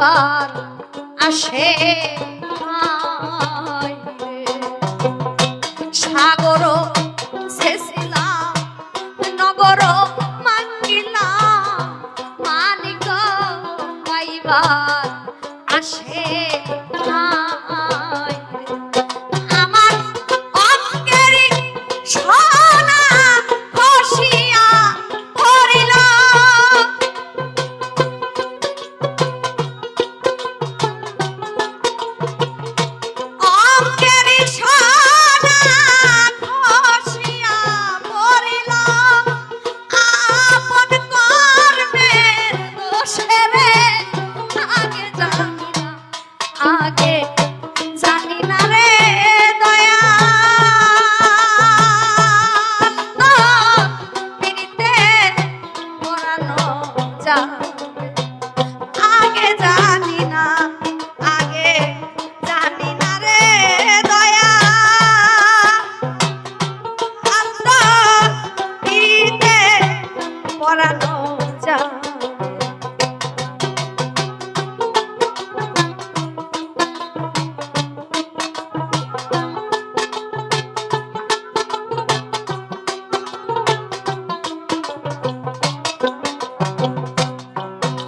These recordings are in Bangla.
পাইবার আসে সাগর শেষিলাম নগর মাঙ্গিলা মানিক পাইবার যাবে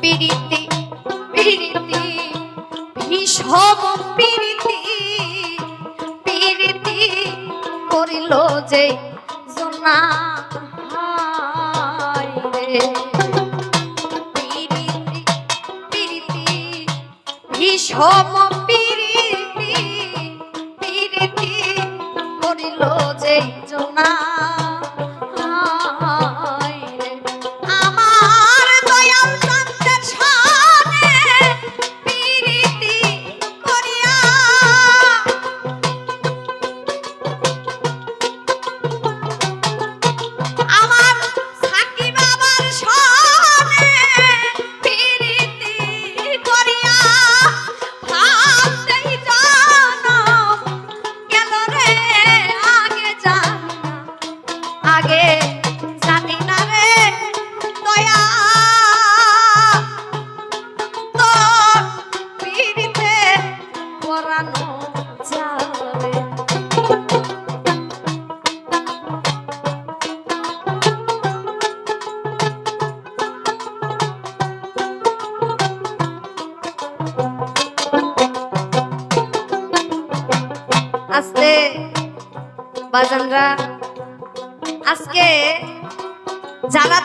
পিরিতি পিরিতি ভীষম পিরিতি পিরিতি করিল যে জনা ভীষম পিরিতি পিরিতি করিল যে জনা। আস্তে বাজানরা। আজকে যারা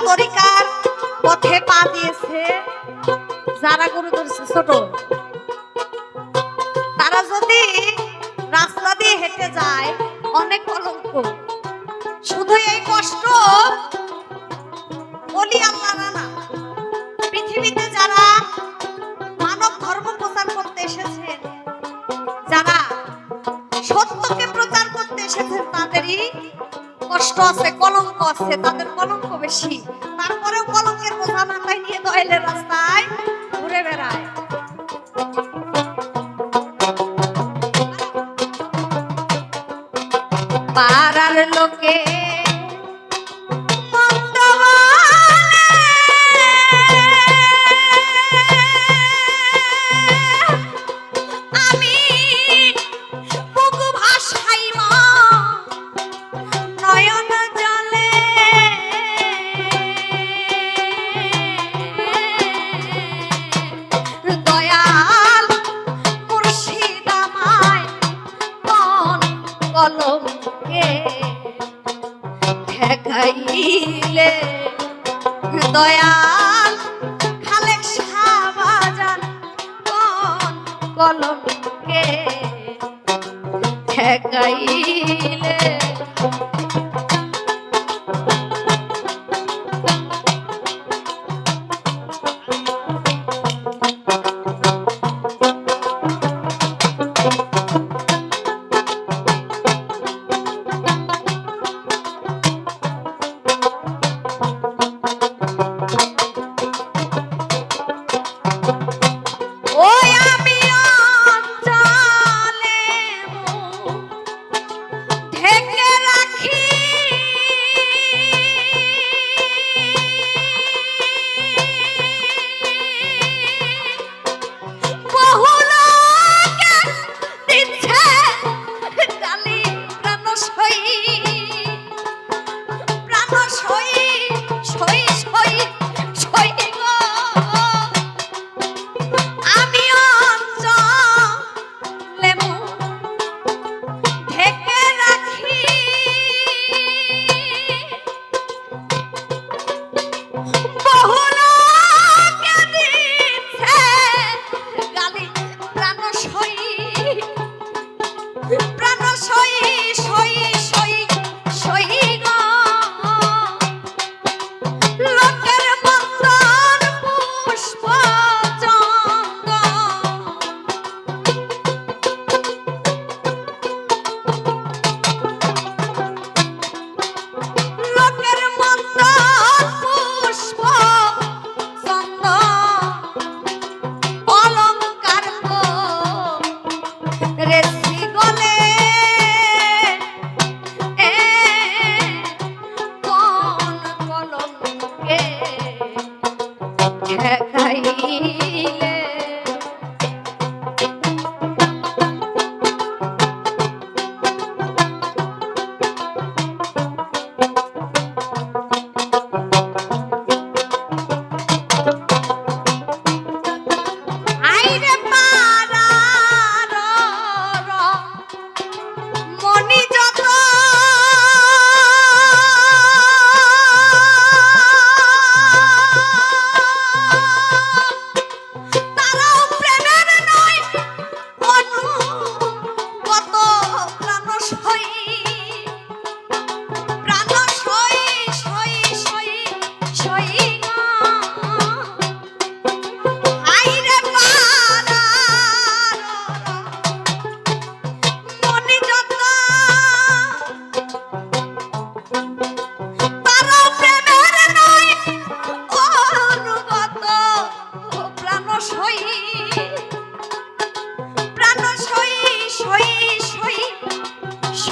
পা দিয়েছে যারা ছোট। যদি রাস্তা দিয়ে হেঁটে যায়, অনেক কলঙ্ক শুধু এই কষ্ট বলি আল্লাহ না পৃথিবীতে যারা মানব ধর্ম প্রচার করতে এসেছেন, যারা সত্যকে প্রচার করতে এসেছেন, তাদেরই কষ্ট আছে, কলঙ্ক আছে, তাদের কলঙ্ক বেশি। পাড়ার লোকে কলমকে ঠেকাইলে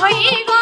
comigo.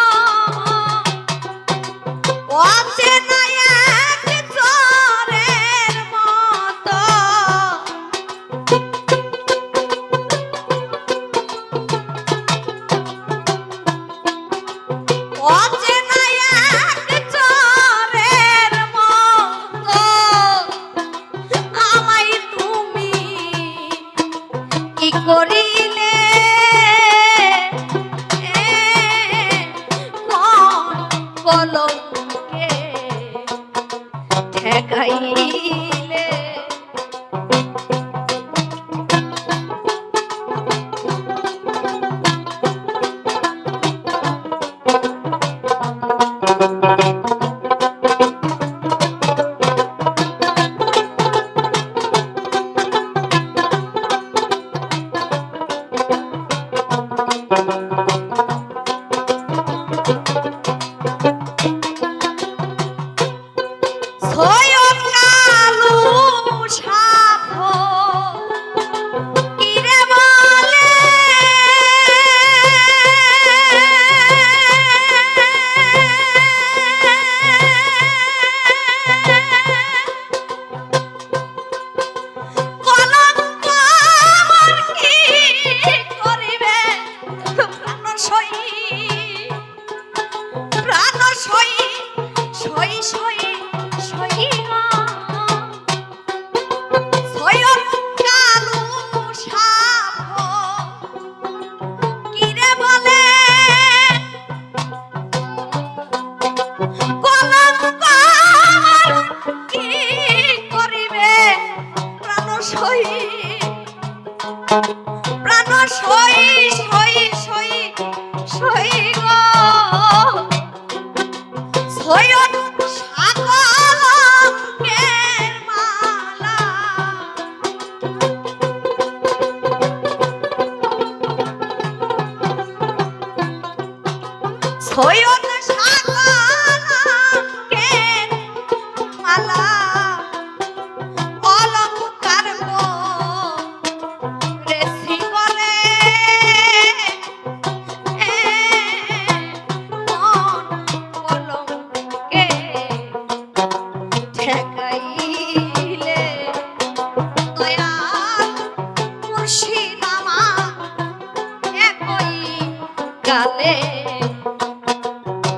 গালে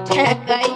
ঠেকাই